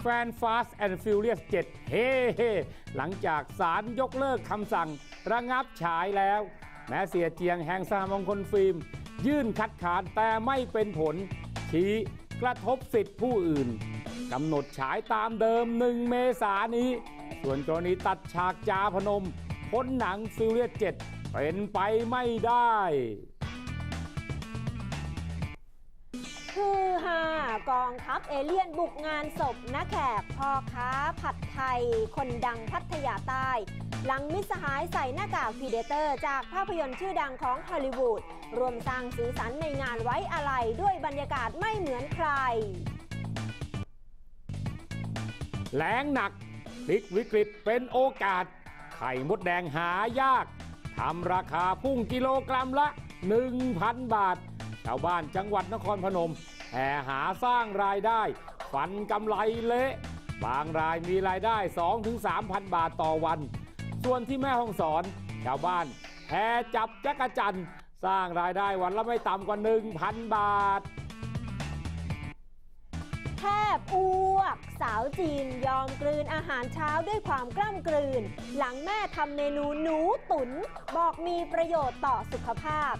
แฟน Fast and Furious 7 เฮ้เฮหลังจากศาลยกเลิกคำสั่งระงับฉายแล้ว แม้เสียเจียงแห่งสหมงคลฟิล์ม ยื่นคัดค้านแต่ไม่เป็นผล ชี้กระทบสิทธิผู้อื่นกำหนดฉายตามเดิม 1 เมษายนนี้ ส่วนกรณีตัดฉากจาพนมพ้นหนังฟิวเรียส7เป็นไปไม่ได้ คือฮากองทัพเอเลี่ยนบุกงานศพนะแขกพ่อค้าผัดไทย คนดังพัทยาใต้ หลังมิสหายใส่หน้ากากพีเดเตอร์ จากภาพยนตร์ชื่อดังของฮอลลีวูดรวมสร้างสีสันในงานไว้อะไรด้วยบรรยากาศไม่เหมือนใครแรงหนักพลิกวิกฤตเป็นโอกาส ไข่มดแดงหายากทำราคาพุ่งกิโลกรัมละ 1,000 บาท ชาวบ้านจังหวัดนครพนมแห่หาสร้างรายได้ฝันกำไรเละ บางรายมีรายได้ 2-3,000 บาทต่อวัน ส่วนที่แม่ห้องสอน ชาวบ้านแห่จับจักรจันทร์สร้างรายได้วันละไม่ต่ำกว่า 1,000 บาทแทบอ้วก สาวจีนยอมกลืนอาหารเช้าด้วยความกล้ำกลืน หลังแม่ทำเมนูหนูตุ๋นบอกมีประโยชน์ต่อสุขภาพ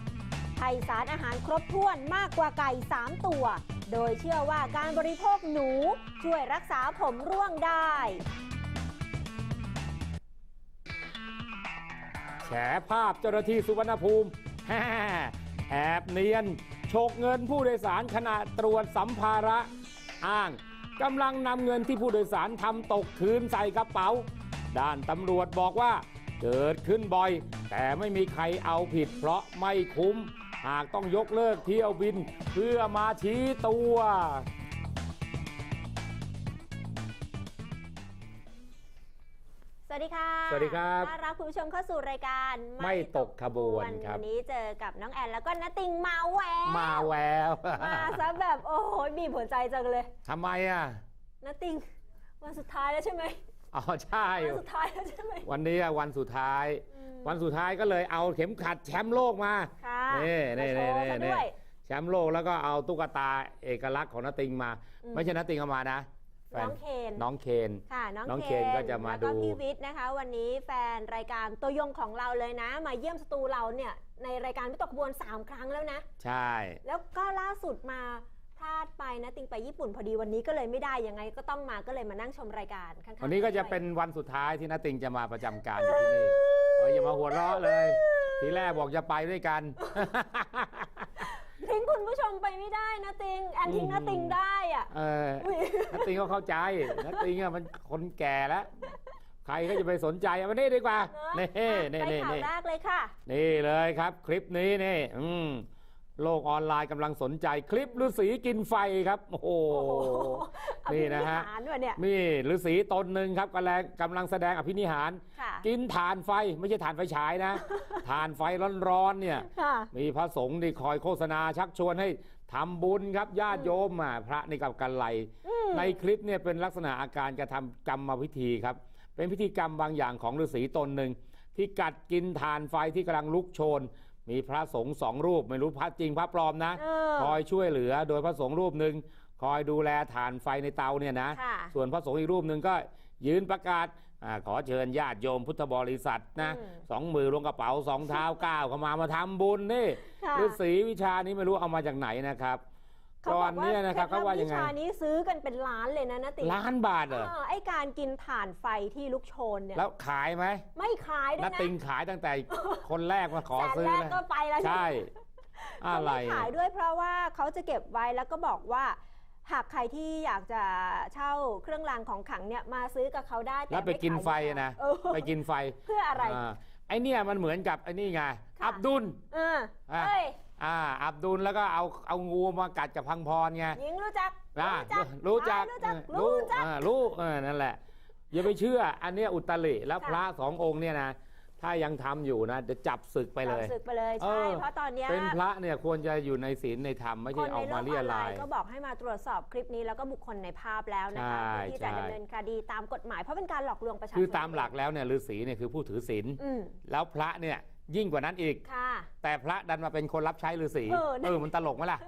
ไทยสารอาหารครบถ้วนมากกว่าไก่ 3 ตัว โดยเชื่อว่าการบริโภคหนูช่วยรักษาผมร่วงได้ แฉภาพเจ้าหน้าที่สุวรรณภูมิแฮ่แอบเนียนฉกเงินผู้โดยสารขณะตรวจสัมภาระ อ้างกำลังนำเงินที่ผู้โดยสารทำตกคืนใส่กระเป๋า ด้านตำรวจบอกว่าเกิดขึ้นบ่อย แต่ไม่มีใครเอาผิดเพราะไม่คุ้ม หากต้องยกเลิกเที่ยวบินเพื่อมาชี้ตัว สวัสดีค่ะสวัสดีครับต้อนรับคุณผู้ชมเข้าสู่รายการไม่ตกขบวนครับ วันนี้เจอกับน้องแอนแล้วก็นติงมาแหววมาแววมาซะแบบโอ้โหบีบหัวใจจังเลยทำไมอะนติงวันสุดท้ายแล้วใช่ไหมอ๋อใช่ วันสุดท้ายแล้วใช่ไหมวันนี้อะวันสุดท้าย อืม วันสุดท้ายก็เลยเอาเข็มขัดแชมป์โลกมาค่ะนี่มานี่โชนี่ว์ซะนี่ด้วยแชมป์โลกแล้วก็เอาตุ๊กตาเอกลักษณ์ของนติงมาอืมไม่ใช่นติงเอามานะแฟน้องเคนน้องเคนค่ะน้องน้องเคนเคนก็จะมาแล้วก็ดูพี่วิทย์นะคะ วันนี้แฟนรายการตัวยงของเราเลยนะ มาเยี่ยมสตูเราเนี่ยในรายการไม่ตกขบวน 3 ครั้งแล้วนะ ใช่ แล้วก็ล่าสุดมา พลาดไปนะติงไปญี่ปุ่นพอดีวันนี้ก็เลยไม่ได้ยังไงก็ต้องมาก็เลยมานั่งชมรายการข้างๆวันนี้ก็จะด้วยเป็นวันสุดท้ายที่นติงจะมาประจำการอยู่ที่นี่เอออย่ามาหัวเราะเลย ทีแรกบอกจะไปด้วยกัน ทิ้งคุณผู้ชมไปไม่ได้นะติง แอนทิ้งนะติงได้อะเออนติงก็เข้าใจนติงอะมันคนแก่แล้ว ใครก็จะไปสนใจเอามานี่ดีกว่าเนนี่อะนี่ไปนี่ข่าวนี่ แรกเลยค่ะ นี่เลยครับ คลิปนี้นี่อืม โลกออนไลน์กำลังสนใจคลิปฤาษีกินไฟครับ โอ้โหโอ้โหอนี่ภินะฮะหารด้วยเนี่ยมีฤาษีตนหนึ่งครับกำลังกำลังแสดงอภินิหารค่ะกินถ่านไฟไม่ใช่ถ่านไฟฉายนะถ่านไฟร้อนๆเนี่ยค่ะมีพระสงฆ์ที่คอยโฆษณาชักชวนให้ทำบุญครับญาติโยมอะพระนี่กับกันไลในคลิปเนี่ยเป็นลักษณะอาการกระทำกรรมพิธีครับ เป็นพิธีกรรมบางอย่างของฤาษีตนหนึ่งที่กัดกินถ่านไฟที่กำลังลุกโชน มีพระสงฆ์สองรูปไม่รู้พระจริงพระปลอมนะ เออ คอยช่วยเหลือโดยพระสงฆ์รูปหนึ่งคอยดูแลถ่านไฟในเตาเนี่ยนะ ค่ะ ส่วนพระสงฆ์อีกรูปหนึ่งก็ยืนประกาศอาขอเชิญญาติโยมพุทธบริษัทนะอืม สองมือลงกระเป๋าสองเท้าก้าวเข้ามามาทำบุญนี่ค่ะ ฤาษีวิชานี้ไม่รู้เอามาจากไหนนะครับ เขาก่บออนกว่าเนี้นะครับเคล็เขาดลับว่ายังวิไงชานี้ซื้อกันเป็นล้านเลยนะนะติงล้านบาทเหรอเออไอการกินถ่านไฟที่ลุกโชนเนี่ยแล้วขายไหมไม่ขายด้วนัยดนะติงขายตั้งแต่คนแรกมาขอแสนซื้อแรกแล้วก็ไปแล้วใช่เขาอะไรไม่ขายด้วยเพราะว่าเขาจะเก็บไว้แล้วก็บอกว่าหากใครที่อยากจะเช่าเครื่องรางของขลังเนี่ยมาซื้อกับเขาได้ต่แล้วไปกินไฟม่ขายนะเออไปกินไฟเพื่ออะไรา ไอเนี่ยมันเหมือนกับไอนี่ไงค่ะ อับดุลเอออะเอ้ยอ่าอับดุลแล้วก็เอาเอางูมากัดกับพังพรไงหญิงรู้จักอ่ารู้จักรู้จักอ่ารู้จักรู้จัก อ่ารู้เออนั่นแหละอย่าไปเชื่อ อันเนี้ยอุตริแล้วค่ะ พระสององค์เนี่ยนะ ถ้ายังทำอยู่นะจะจับศึกไปเลยจับศึกไปเลยเอใช่อเพราะตอนเนี้ยเป็นพระเนี่ยควรจะอยู่ในศีลในธรรมไม่คใช่นเอาในโลมากอเรียอนไลรายน์ก็บอกให้มาตรวจสอบคลิปนี้แล้วก็บุคคลในภาพแล้วนะคะใช่เพื่อที่จะใช่ดำเนินคดีตามกฎหมายเพราะเป็นการหลอกลวงประชาชนคือตามหลักแล้วเนี่ยฤาษีเนี่ยคือผู้ถือศีลอืมแล้วพระเนี่ยยิ่งกว่านั้นอีกค่ะแต่พระดันมาเป็นคนรับใช้ฤาษีเออนะเออมันตลกไหมล่ะ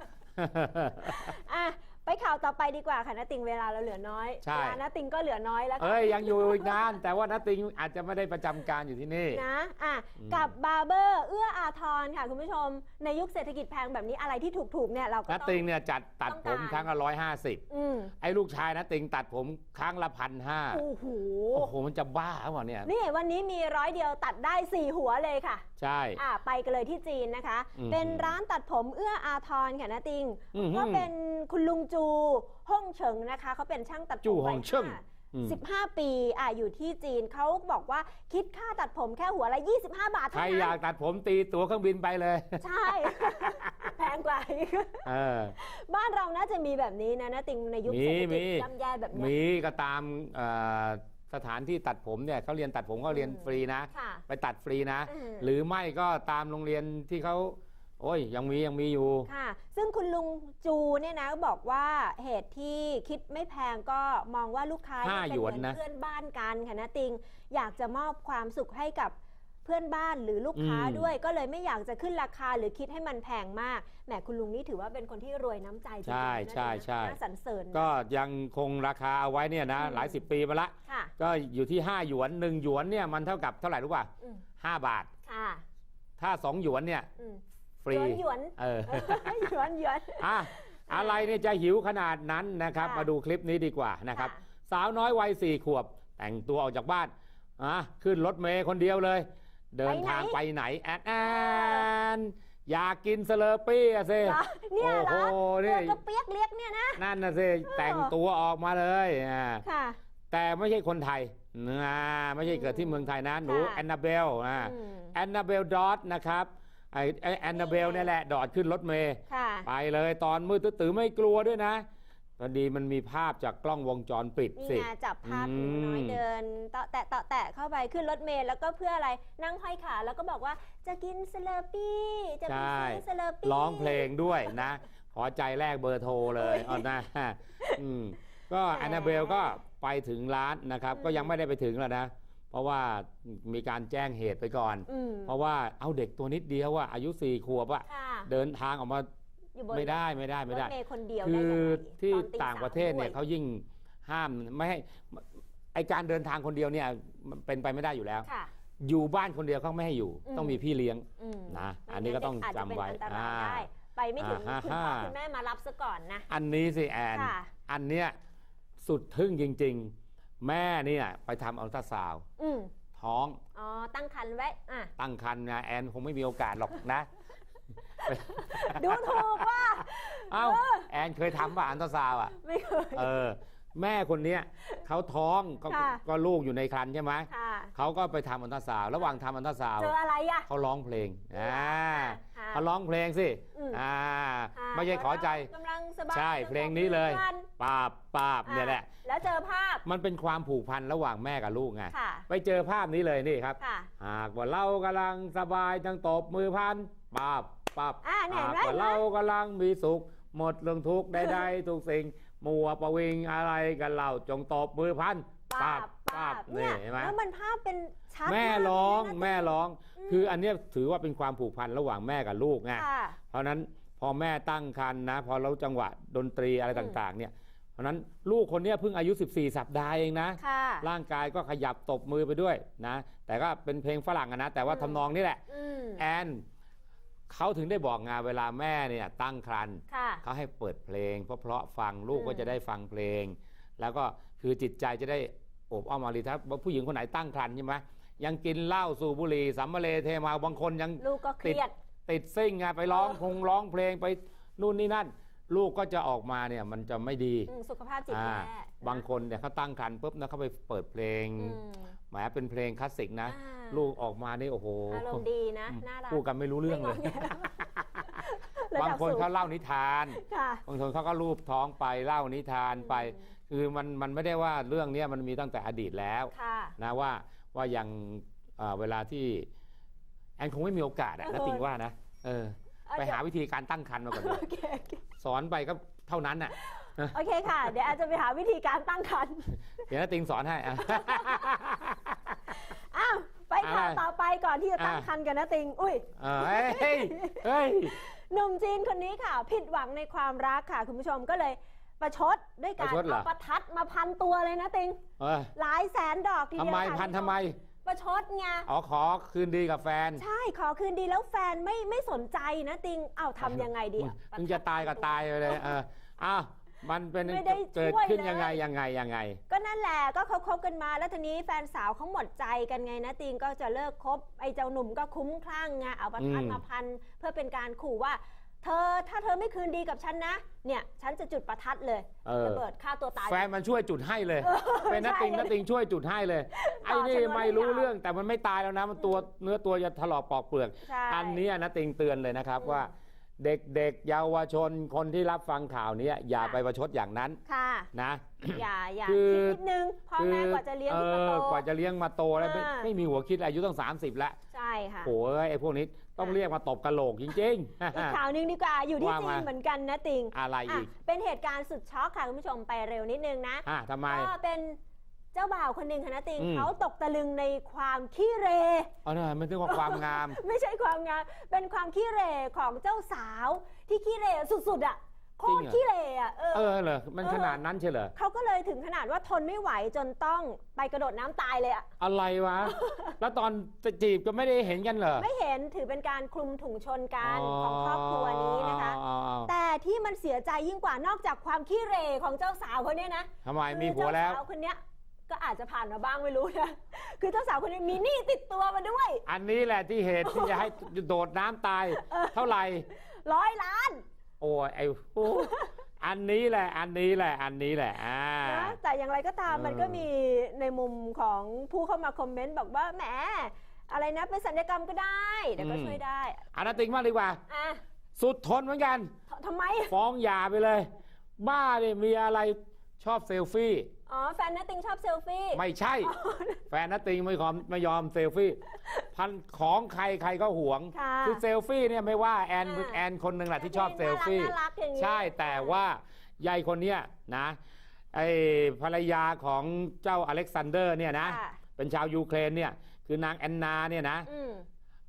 อะ ไปข่าวต่อไปดีกว่าค่ะนาติงเวลาเราเหลือน้อยใช่ เวลานาติงก็เหลือน้อยแล้วค่ะเอ้ยยังอยู่อีกนาน แต่ว่านัตติงอาจจะไม่ได้ประจำการอยู่ที่นี่ นะอะอืม กับบาร์เบอร์เอื้ออาทรค่ะคุณผู้ชม ในยุคเศรษฐกิจแพงแบบนี้อะไรที่ถูกๆเนี่ยเราก็นัตต้อติงง เนี่ยจัดตัดต้องผมการครั้งละร้อยห้าสิบอืมไอ้ลูกชายนัตติงตัดผมครั้งละพันห้าโอ้โห โอ้โหมันจะบ้าเปล่าเนี่ย นี่วันนี้มีร้อยเดียวตัดได้ 4 หัวเลยค่ะ ใช่อะไปกันเลยที่จีนนะคะอืมเป็นร้านตัดผมเอื้ออาทรค่ะนาติงอื้อหือก็เป็นคุณลุงจูฮ่องเฉิงนะคะเขาเป็นช่างตัดผมจูฮ่องเฉิงวัยอืม15 ปีอะอยู่ที่จีนเขาบอกว่าคิดค่าตัดผมแค่หัวละ 25 บาทใครเท่าอยานั้กนตัดผมตีตั๋วเครื่องบินไปเลย ใช่ แพงกว่าอีกเออบ้านเราน่าจะมีแบบนี้นะนะติงในยุคเศรษฐมีกิจมีย่ำแย่แบบเนี้ยมีก็ตามเอ่อ สถานที่ตัดผมเนี่ยเขาเรียนตัดผมเขาเรียนอืมฟรีนะ ค่ะไปตัดฟรีนะอืมหรือไม่ก็ตามโรงเรียนที่เขาโอ้ยยังมียังมีอยู่ ค่ะ ซึ่งคุณลุงจูเนี่ยนะบอกว่าเหตุที่คิดไม่แพงก็มองว่าลูกค้าห้าเป็หยวนเหมือนนะ เพื่อนบ้านกันค่ะนะติง อยากจะมอบความสุขให้กับ เพื่อนบ้านหรือลูกค้าอืม ด้วย ก็เลยไม่อยากจะขึ้นราคาหรือคิดให้มันแพงมากแหมคุณลุงนี่ถือว่าเป็นคนที่รวยน้ำใจจริงๆใช่นะใช่ใช่ น่าสรรเสริญนะ ก็ยังคงราคาเอาไว้เนี่ยนะอืม หลายสิบปีมาละ ค่ะก็อยู่ที่ 5 หยวน 1 หยวนเนี่ยมันเท่ากับเท่าไหร่รู้ป่ะ อืม5 บาท ค่ะถ้า 2 หยวนเนี่ยอืมฟรี หยวนหยวนเออ หยวนหยวน อะอะไรเนี่ยจะหิวขนาดนั้นนะครับ ค่ะ มาดูคลิปนี้ดีกว่านะครับ สาวน้อยวัยสี่ขวบ แต่งตัวออกจากบ้านอะขึ้นรถเมย์คนเดียวเลย เดินทางไปไหนแอนแอนอยากกินสเลอร์ปี้อะสิเหรอเนี่ยเหรอโอ้โหตันี่วกระเปียกเรียกเนี่ยนะ นั่นนะสิแต่งตัวออกมาเลยอ่าค่ะแต่ไม่ใช่คนไทยนะไม่ใช่เกิดที่เมืองไทยนะหนูค่ะแอนนาเบลอ่าอืมแอนนาเบลดอทนะครับไอไอแอนนาเบลเนี่ยแหละ ดอดขึ้นรถเมย์ค่ะไปเลยตอนมืดตื้อๆไม่กลัวด้วยนะ พอดีมันมีภาพจากกล้องวงจรปิดนี่สิไงจับภาพหนูน้อยอืม เดินเตาะแตะเตาะแตะเข้าไปขึ้นรถเมล์แล้วก็เพื่ออะไรนั่งห้อยขาแล้วก็บอกว่าจะกินสเลอร์ปี้ จะไปซื้อสเลอร์ปี้ ร้องเพลงด้วยนะ ขอใจแรกเบอร์โทรเลยเอานะอืมก็แอนนาเบลก็ไปถึงร้านนะครับ ก็ยังไม่ได้ไปถึงแล้วนะ เพราะว่ามีการแจ้งเหตุไปก่อน อืมเพราะว่าเอาเด็กตัวนิดเดียวว่าอายุสี่ขวบอะค่ะ เดินทางออกมา อยู่บนไม่ได้ไม่ได้ไม่ได้รถเมล์คนเดียวคืได้อยังไงที่ตอนต่างประเทศเนี่ยสมเขายิ่งห้ามไม่ให้ไอการเดินทางคนเดียวเนี่ยมันเป็นไปไม่ได้อยู่แล้ว ค่ะ อยู่บ้านคนเดียวเขาไม่ให้อยู่ อืม ต้องมีพี่เลี้ยง อืมนะไม่อันนี้ก็ต้องาจจะจำไว้เป็นอันตรายอ่าได้ไปไม่ถึงอ่าคุณพ่อฮ่า คุณแม่มารับซะก่อนนะ อันนี้สิแอน ค่ะ อันเนี้ยสุดทึ่งจริง ๆ แม่เนี่ยไปทำอัลตราซาวด์อืมท้องอ๋อตั้งคันไว้อะตั้งครรภ์นะแอนคงไม่มีโอกาสหรอกนะ ดูถูกว่าเอ้าแอนเคยทำป่ะอัลตราซาวด์อะ ไม่เคย เออ แม่คนเนี้ยเขาท้องก็ค่ะ ก็ลูกอยู่ในครรภ์ใช่ไหมค่ะ เขาก็ไปทำอัลตราซาวด์ระหว่างทำอัลตราซาวด์เจออะไรอะ เขาร้องเพลงอ่าค่ะเขาร้องเพลงสิอืม อ่าค่ะไม่ใช่ขอใจ กำลังสบายใช่เพลงนี้เลยกันปาบปาบเนี่ยแหละ แล้วเจอภาพ มันเป็นความผูกพันระหว่างแม่กับลูกไงค่ะ ไปเจอภาพนี้เลยนี่ครับ ค่ะ หากว่าเรากำลังสบายจังตบมือพัน ปาบปาบอ่าเนี่ยหากเห็นไหม ว่าเรากำลังมีสุข หมดเรื่องทุกข์ใดๆทุกสิ่ง มัวประวิงอะไรกันเราจงตบมือพันปาบปาบเนี่นี่ยเห็นไหม แล้วมันภาพเป็นชัดแม่ากร้องเลยนะ แม่ร้อง อืม คืออันเนี้ยถือว่าเป็นความผูกพันระหว่างแม่กับลูกไงค่ะ เพราะฉะนั้นพอแม่ตั้งครรภ์นะ พอเราจังหวะดนตรีอะไรอืม ต่างๆ เนี่ย เพราะฉะนั้นลูกคนเนี้ยเพิ่งอายุ 14 สัปดาห์เองนะ ค่ะ ร่างกายก็ขยับตบมือไปด้วยนะ แต่ก็เป็นเพลงฝรั่งอะนะ แต่ว่าอืม ทำนองนี่แหละ อืม แอน เขาถึงได้บอกงานเวลาแม่เนี่ยตั้งครรภ์ค่ะ เขาให้เปิดเพลง เพราะเพราะฟังลูกอืม ก็จะได้ฟังเพลง แล้วก็คือจิตใจจะได้โอบอ้อมอารีถ้าผู้หญิงคนไหนตั้งครรภ์ใช่ไหมยังกินเหล้าสูบบุหรี่สัมมาเลเทเมาบางคนยัง ลูกก็เครียด ติดซิ่งไงไปร้องเออพงร้องเพลงไปนู่นนี่นั่น ลูกก็จะออกมาเนี่ยมันจะไม่ดีอืมสุขภาพจิตอ่าแย่บางคนเนี่ยเขาตั้งครรภ์ปุ๊บนะเขาไปเปิดเพลงอืมแหมเป็นเพลงคลาสสิกนะ อ่าลูกออกมานี่โอ้โหอารมณ์ดีนะ น่ารักพูดกันไม่รู้เรื่องเลยระบางดัคนสูเขาเล่านิทาน ค่ะ บางคนเขาก็รูปท้องไปเล่านิทานไปอืมคือมันมันไม่ได้ว่าเรื่องเนี้ยมันมีตั้งแต่อดีตแล้วค่ะ นะว่าว่าอย่างอ่าเวลาที่แอนคงไม่มีโอกาสอะเออ นะติงว่านะเออไปหาวิธีการตั้งครรภ์มาก่อนเลยโอเคโอเค สอนไปก็เท่านั้นน่ะโอเคค่ะ เดี๋ยวอาจจะไปหาวิธีการตั้งครรภ์เดี๋ยวนะติงสอนให้อะอ้าวไปข่าวอะไรต่อไปก่อนที่จะตั้งอะครรภ์กันนะติง อุ้ยเออเฮ้ยเฮ้ยเฮ้ยหนุ่มจีนคนนี้ค่ะ ผิดหวังในความรักค่ะ คุณผู้ชมก็เลยประชดด้วยการประชดเหรอเอาประทัดมาพันตัวเลยนะติงเออหลายแสนดอกทีทำเดียวไมค่ะพันทำไม ประชดไง อ๋อขอคืนดีกับแฟนใช่ ขอคืนดีแล้วแฟนไม่ไม่สนใจนะติง เอ้าทำยังไงดีอะมึงจะตายก็ตายไปเลยเอออ้าวมันเป็นไม่ได้เกิดช่วยขึ้นเลยยังไงยังไงยังไง ก็นั่นแหละ ก็เขาคบกันมา แล้วทีนี้แฟนสาวเขาหมดใจกันไงนะติงก็จะเลิกคบ ไอ้เจ้าหนุ่มก็คุ้มคลั่งไง เอาประทัดอืม มาพัน เพื่อเป็นการขู่ว่า เธอถ้าเธอไม่คืนดีกับฉันนะ เนี่ยฉันจะจุดประทัดเลยเออ ระเบิดฆ่าตัวตาย แฟนมันช่วยจุดให้เลย เป็นนัตติงใช่นัตติงช่วยจุดให้เลย ไอ้นี่ชนวนไม่รู้ให้ยาวเรื่องแต่มันไม่ตายแล้วนะมันตัวเนื้อตัวจะถลอกปอกเปลือก ใช่ อันนี้นัตติงเตือนเลยนะครับอืมว่า เด็กๆเยาวชนคนที่รับฟังข่าวนี้อย่าค่ะไปประชดอย่างนั้นค่ะนะ อย่าอย่าคือคิดนิดนึงพ่อแม่กว่าจะเลี้ยงขึ้นมาโตเออกว่าจะเลี้ยงมาโตแล้วไม่อ่าไม่มีหัวคิดอายุต้อง 30 แล้ว ใช่ค่ะโอ้ยไอ้พวกนี้ต้องค่ะเรียกมาตบกระโหลกจริงอีกข่าวหนึงดีกว่าอยู่ที่ว่าจีมานเหมือนกันนะติงๆอะไรอะอีกเป็นเหตุการณ์สุดช็อกค่ะคุณผู้ชมไปเร็วนิดนึงนะอะทำไมก็เป็น เจ้าบ่าวคนหนึ่งค่ะนะติงอืม เขาตกตะลึงในความขี้เหร เอาหน่อยมันถึงว่าความงาม ไม่ใช่ความงามเป็นความขี้เหร่ของเจ้าสาว ที่ขี้เหร่สุดๆอะโคจริตงรเหรอ ขี้เหร่อะเออ เออเหรอมันเออ ขนาดนั้นใช่เหรอเขาก็เลยถึงขนาดว่าทนไม่ไหวจนต้องไปกระโดดน้ำตายเลยอะอะไรวะ แล้วตอนจะจีบก็ไม่ได้เห็นกันเหรอไม่เห็นถือเป็นการคลุมถุงชนกันของครอบครัวนี้นะคะ อ๋ออ๋ออ๋อแต่ที่มันเสียใจยิ่งกว่านอกจากความขี้เหร่ของเจ้าสาวคนเนี้ยนะทำไมคือมีผัวแล้วเจ้าสาวคนเนี้ย ก็อาจจะผ่านมาบ้างไม่รู้นะ คือเจ้าสาวคนนี้มีหนี้ติดตัวมาด้วย อันนี้แหละที่เหตุที่จะให้โดดน้ำตาย เท่าไหร่ ร้อยล้าน โอ้ยไอ้โอ้อันนี้แหละ อันนี้แหละ อันนี้แหละอ่านะแต่อย่างไรก็ตามเออมันก็มีในมุมของผู้เข้ามาคอมเมนต์บอกว่าแหมอะไรนะเป็นสัญญกรรมก็ได้เดี๋ยวก็ช่วยได้อันนั้นติงมากดีกว่า อะสุดทนเหมือนกันททำไม ฟ้องหย่าไปเลย บ้าเนี่ยมีอะไร ชอบเซลฟี่อ๋อแฟนนัตติงชอบเซลฟี่ ไม่ใช่ แฟนนัตติงไม่ยอมไม่ยอมเซลฟี่พันของใครใครก็หวงค่ะคือเซลฟี่เนี่ยไม่ว่าแอนอ่า แอนคนหนึ่งแหละที่ชอบเซลฟี่ น่ารักๆอย่างนี้ ใช่แต่ว่ายายคนเนี้ยนะไอภรรยาของเจ้าอเล็กซานเดอร์เนี่ยนะค่ะ เป็นชาวยูเครนเนี่ยคือนางแอนนาเนี่ยนะ อืม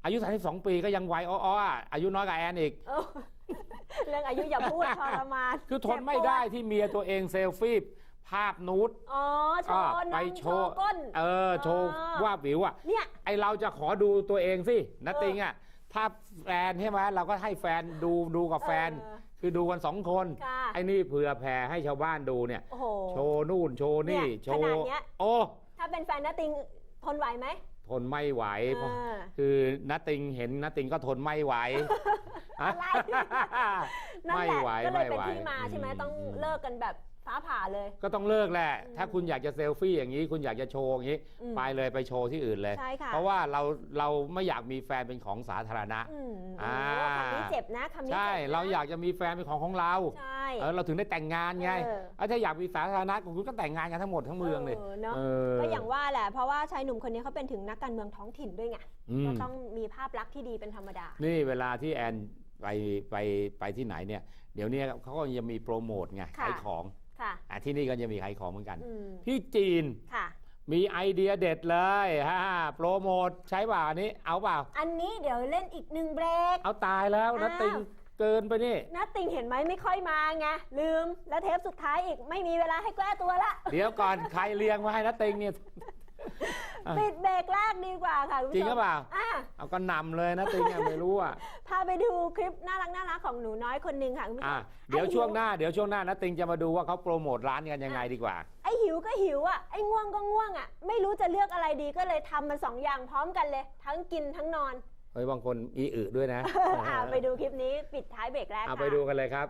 อายุ 32 ปีก็ยังวัยอ้อๆอะอายุน้อยกว่าแอนอีกเออเรื่องอายุอย่าพูดทรมานคือทนไม่ได้ที่เมียตัวเองเซลฟี่ภาพนูดอ๋อโชก็ว์ไปนมโชโชว์ว์ก้นเออโชว์อ๋อว่าบวิวอะเนี่ยไอเราจะขอดูตัวเองสินัตติงอะถ้าแฟนใช่ไหมเราก็ให้แฟนดูดูกับแฟนเออคือดูกันสองคนค่ะไอ้นี่เผื่อแผ่ให้ชาวบ้านดูเนี่ยโอ้โหโชว์นู่นโชว์นี่เนี่ยโชขนาว์ดเนี้ยโอ้ถ้าเป็นแฟนนัตติงทนไหวไหมท นไม่ไหวเพราะอ่าคือนัตติงเห็นนัตติงก็ทนไม่ไหวอะไรนั่นไม่แหละไหวก็เลยไม่เป็นไหวที่มาใช่ไหมอืมต้องอืมเลิกกันแบบ ฟ้าผ่าเลย ก็ต้องเลิกแหละอืมถ้าคุณอยากจะเซลฟี่อย่างนี้ คุณอยากจะโชว์อย่างนี้ อืมไปเลยไปโชว์ที่อื่นเลย ใช่ค่ะ เพราะว่าเราเราไม่อยากมีแฟนเป็นของสาธารณะ อืมอ่าโอ้คำนี้เจ็บนะคำนี้ใช่จ็บนะเราอยากจะมีแฟนเป็นของของเรา ใช่ เออเราถึงได้แต่งงานไงเออ เอาถ้าอยากมีสาธารณะคุณก็แต่งงานกันทั้งหมดทั้งเมืองเลยเออเนาะเออก็อย่างว่าแหละเพราะว่าชายหนุ่มคนนี้เขาเป็นถึงนักการเมืองท้องถิ่นด้วยไงอืมก็ต้องมีภาพลักษณ์ที่ดีเป็นธรรมดา นี่เวลาที่แอนไปไปไปที่ไหนเนี่ย เดี๋ยวนี้เขาก็ยังมีโปรโมทไงค่ะ ขายของ ค่ะอะที่นี่ก็จะมีขายของเหมือนกัน อืมที่จีนค่ะ มีไอเดียเด็ดเลยฮ่าโปรโมทใช้เปล่าอันนี้ เอาเปล่า อันนี้เดี๋ยวเล่นอีกหนึ่งเบรก เอาตายแล้วนะอ้าว ติงเกินไปนี่นัตติงเห็นไหมไม่ค่อยมาไงลืมแล้วเทปสุดท้ายอีกไม่มีเวลาให้แก้ตัวละ เดี๋ยวก่อน ใครเลี้ยงมาให้นะติงเนี่ยอะ ปิดเบรกแรกดีกว่าค่ะคุณจริผู้งชหรือมเปล่าอะเอาก็นำเลยนะติงอะไม่รู้อะพาไปดูคลิปน่ารักน่ารักของหนูน้อยคนหนึ่งค่ะคุณผู้ชอะมเดี๋ยวช่วงหน้าเดี๋ยวช่วงหน้านะติงจะมาดูว่าเขาโปรโมทร้านกันยังไงดีกว่าไอ้หิวก็หิวอะไอ้ง่วงก็ง่วงอะไม่รู้จะเลือกอะไรดีก็เลยทำมันสองอย่างพร้อมกันเลย ทั้งกินทั้งนอนเฮ้ยบางคนอีอึด้วยนะอะไปดูคลิปนี้ปิดท้ายเบรกแรกเอาค่ะไปดูกันเลยครับ